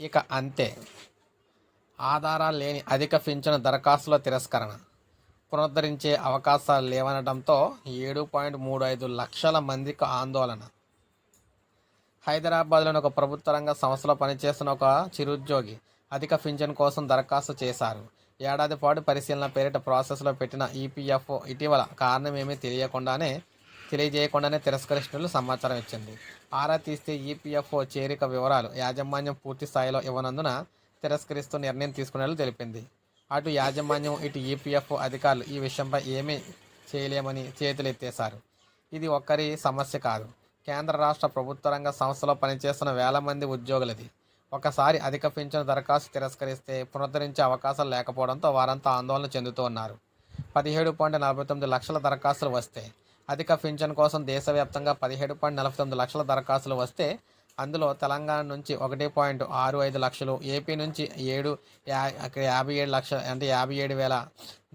ఇక అంతే. ఆధారాలు లేని అధిక పింఛను దరఖాస్తుల తిరస్కరణ. పునరుద్ధరించే అవకాశాలు లేవనడంతో ఏడు పాయింట్ మూడు ఐదు లక్షల మందికి ఆందోళన. హైదరాబాద్లోని ఒక ప్రభుత్వ రంగ సంస్థలో పనిచేస్తున్న ఒక చిరుద్యోగి అధిక పింఛన్ కోసం దరఖాస్తు చేశారు. ఏడాది పాటు పరిశీలన పేరిట ప్రాసెస్లో పెట్టిన ఈపీఎఫ్ఓ ఇటీవల కారణమేమీ తెలియకుండానే తెలియజేయకుండానే తిరస్కరించినట్లు సమాచారం ఇచ్చింది. ఆరా తీస్తే ఈపీఎఫ్ఓ చేరిక వివరాలు యాజమాన్యం పూర్తి స్థాయిలో ఇవ్వనందున తిరస్కరిస్తూ నిర్ణయం తీసుకున్నట్లు తెలిపింది. అటు యాజమాన్యం ఇటు ఈపీఎఫ్ఓ అధికారులు ఈ విషయంపై ఏమీ చేయలేమని చేతులెత్తేశారు. ఇది ఒక్కరి సమస్య కాదు. కేంద్ర రాష్ట్ర ప్రభుత్వ రంగ సంస్థలో పనిచేస్తున్న వేల మంది ఉద్యోగులది. ఒకసారి అధిక పింఛను దరఖాస్తు తిరస్కరిస్తే పునరుద్ధరించే అవకాశాలు లేకపోవడంతో వారంతా ఆందోళన చెందుతూ ఉన్నారు. పదిహేడు పాయింట్ నలభై తొమ్మిది లక్షల దరఖాస్తులు వస్తే అధిక పింఛన్ కోసం దేశవ్యాప్తంగా పదిహేడు పాయింట్ నలభై తొమ్మిది లక్షల దరఖాస్తులు వస్తే అందులో తెలంగాణ నుంచి ఒకటి పాయింట్ ఆరు ఐదు లక్షలు ఏపీ నుంచి ఏడు యాభై ఏడు లక్షల అంటే యాభై ఏడు వేల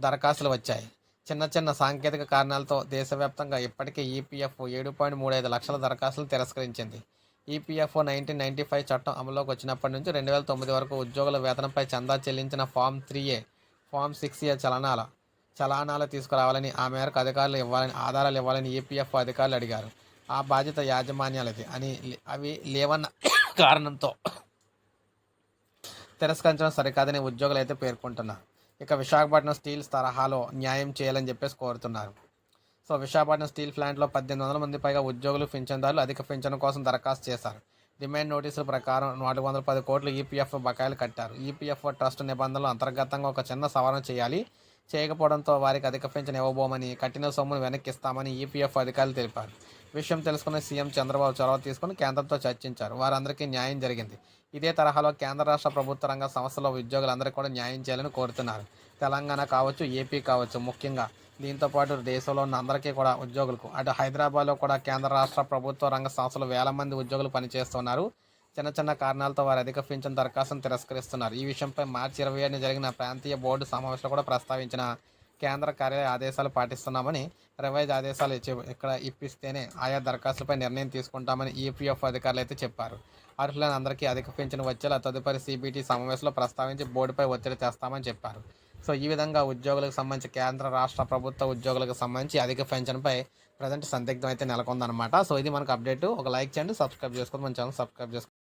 దరఖాస్తులు వచ్చాయి. చిన్న చిన్న సాంకేతిక కారణాలతో దేశవ్యాప్తంగా ఇప్పటికే ఈపీఎఫ్ ఏడు పాయింట్ మూడు ఐదు లక్షల దరఖాస్తులు తిరస్కరించింది. ఈపీఎఫ్ఓ నైన్టీన్ నైన్టీ ఫైవ్ చట్టం అమలులోకి వచ్చినప్పటి నుంచి రెండు వేల తొమ్మిది వరకు ఉద్యోగుల వేతనంపై చందా చెల్లించిన form three A form six A చలనాల. చలానాలు తీసుకురావాలని ఆ మేరకు అధికారులు ఇవ్వాలని ఆధారాలు ఇవ్వాలని ఈపీఎఫ్ఓ అధికారులు అడిగారు. ఆ బాధ్యత యాజమాన్యాలది అని అవి లేవన్న కారణంతో తిరస్కరించడం సరికాదని ఉద్యోగులు అయితే పేర్కొంటున్నారు. ఇక విశాఖపట్నం స్టీల్స్ తరహాలో న్యాయం చేయాలని చెప్పేసి కోరుతున్నారు. సో విశాఖపట్నం స్టీల్ ప్లాంట్లో పద్దెనిమిది వందల మంది పైగా ఉద్యోగులు పింఛన్దారులు అధిక పింఛను కోసం దరఖాస్తు చేశారు. డిమాండ్ నోటీసుల ప్రకారం నాలుగు వందల పది కోట్లు ఈపీఎఫ్ బకాయిలు కట్టారు. ఈపీఎఫ్ ట్రస్ట్ నిబంధనలు అంతర్గతంగా ఒక చిన్న సవరణ చేయాలి. చేయకపోవడంతో వారికి అధిక పెన్షన్ ఇవ్వబోమని కట్టిన సొమ్మును వెనక్కి ఇస్తామని ఈపీఎఫ్ అధికారులు తెలిపారు. విషయం తెలుసుకున్న సీఎం చంద్రబాబు చొరవ తీసుకుని కేంద్రంతో చర్చించారు. వారందరికీ న్యాయం జరిగింది. ఇదే తరహాలో కేంద్ర రాష్ట్ర ప్రభుత్వ రంగ సంస్థల ఉద్యోగులందరికీ కూడా న్యాయం చేయాలని కోరుతున్నారు. తెలంగాణ కావచ్చు ఏపీ కావచ్చు ముఖ్యంగా దీంతో పాటు దేశంలో ఉన్న అందరికీ కూడా ఉద్యోగులకు అటు హైదరాబాద్లో కూడా కేంద్ర రాష్ట్ర ప్రభుత్వ రంగ సంస్థలు వేల మంది ఉద్యోగులు పనిచేస్తున్నారు. చిన్న చిన్న కారణాలతో వారు అధిక పింఛన్ దరఖాస్తును తిరస్కరిస్తున్నారు. ఈ విషయంపై మార్చి ఇరవై ఏడున జరిగిన ప్రాంతీయ బోర్డు సమావేశంలో కూడా ప్రస్తావించిన కేంద్ర కార్యాలయ ఆదేశాలు పాటిస్తున్నామని రివైజ్ ఆదేశాలు ఇక్కడ ఇప్పిస్తేనే ఆయా దరఖాస్తులపై నిర్ణయం తీసుకుంటామని ఈపీఎఫ్ అధికారులు అయితే చెప్పారు. అర్హులైన అందరికీ అధిక పింఛను వచ్చేలా తదుపరి సిబిటి సమావేశంలో ప్రస్తావించి బోర్డుపై ఒత్తిడి తెస్తామని చెప్పారు. సో ఈ విధంగా ఉద్యోగులకు సంబంధించి కేంద్ర రాష్ట్ర ప్రభుత్వ ఉద్యోగులకు సంబంధించి అధిక పెన్షన్పై ప్రజెంట్ సందిగ్ధం అయితే నెలకొందనమాట సో ఇది మనకు అప్డేట్. ఒక లైక్ చేయండి సబ్స్క్రైబ్ చేసుకోండి. మన ఛానల్ సబ్స్క్రైబ్ చేసుకోండి.